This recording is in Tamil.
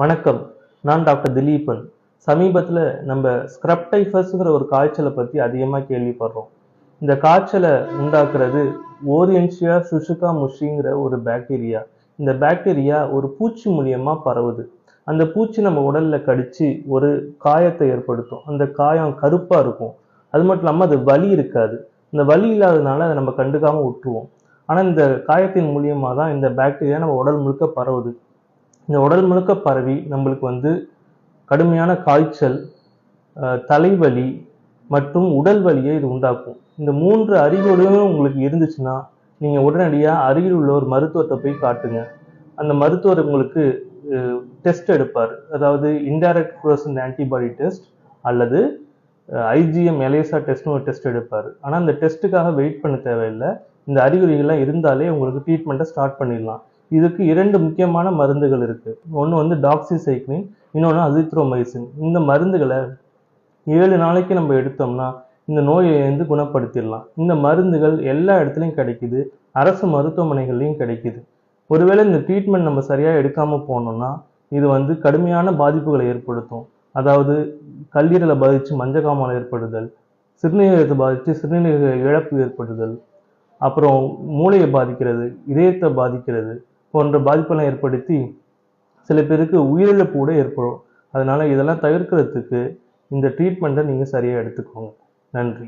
வணக்கம். நான் டாக்டர் திலீபன். சமீபத்தில் நம்ம ஸ்க்ரப்டைஃபஸ்ங்கிற ஒரு காய்ச்சலை பற்றி அதிகமாக கேள்விப்படுறோம். இந்த காய்ச்சலை உண்டாக்குறது ஓரியன்ஷியா சுஷுகா முஷிங்கிற ஒரு பாக்டீரியா இந்த பாக்டீரியா ஒரு பூச்சி மூலியமாக பரவுது. அந்த பூச்சி நம்ம உடலில் கடித்து ஒரு காயத்தை ஏற்படுத்தும். அந்த காயம் கருப்பாக இருக்கும். அது மட்டும் இல்லாமல் அது வலி இருக்காது. இந்த வலி இல்லாததுனால அதை நம்ம கண்டுக்காமல் விட்டுருவோம். ஆனால் இந்த காயத்தின் மூலியமாக தான் இந்த பாக்டீரியா நம்ம உடல் முழுக்க பரவுது. இந்த உடல் முழுக்க பரவி நம்மளுக்கு வந்து கடுமையான காய்ச்சல் தலைவலி மற்றும் உடல் வலியை இது உண்டாக்கும். இந்த மூன்று அறிகுறிகளும் உங்களுக்கு இருந்துச்சுன்னா நீங்கள் உடனடியாக அருகில் உள்ள ஒரு மருத்துவத்தை போய் காட்டுங்க. அந்த மருத்துவர் உங்களுக்கு டெஸ்ட் எடுப்பார். அதாவது இன்டைரக்ட் ஃப்ளோரசன்ட் ஆன்டிபாடி டெஸ்ட் அல்லது ஐஜிஎம் எலேசா டெஸ்ட்னு ஒரு டெஸ்ட் எடுப்பார். ஆனால் அந்த டெஸ்ட்டுக்காக வெயிட் பண்ண தேவையில்லை. இந்த அறிகுறிகள்லாம் இருந்தாலே உங்களுக்கு ட்ரீட்மெண்ட்டை ஸ்டார்ட் பண்ணிடலாம். இதுக்கு இரண்டு முக்கியமான மருந்துகள் இருக்குது ஒன்று வந்து டாக்ஸிசைக்ளின் இன்னொன்று அசித்ரோமைசின் இந்த மருந்துகளை ஏழு நாளைக்கு நம்ம எடுத்தோம்னா இந்த நோயை வந்து குணப்படுத்திடலாம். இந்த மருந்துகள் எல்லா இடத்துலையும் கிடைக்குது. அரசு மருத்துவமனைகள்லையும் கிடைக்குது. ஒருவேளை இந்த ட்ரீட்மெண்ட் நம்ம சரியாக எடுக்காமல் போனோம்னா இது வந்து கடுமையான பாதிப்புகளை ஏற்படுத்தும். அதாவது கல்லீரலை பாதித்து மஞ்சக்காமல் ஏற்படுதல் சிறுநீரகத்தை பாதித்து சிறுநீரக இழப்பு ஏற்படுதல் அப்புறம் மூளையை பாதிக்கிறது இதயத்தை பாதிக்கிறது போன்ற பாதிப்பெல்லாம் ஏற்படுத்தி சில பேருக்கு உயிரிழப்பு கூட ஏற்படும். அதனால் இதெல்லாம் தவிர்க்கிறதுக்கு இந்த ட்ரீட்மெண்ட்டை நீங்கள் சரியாக எடுத்துக்கோங்க. நன்றி.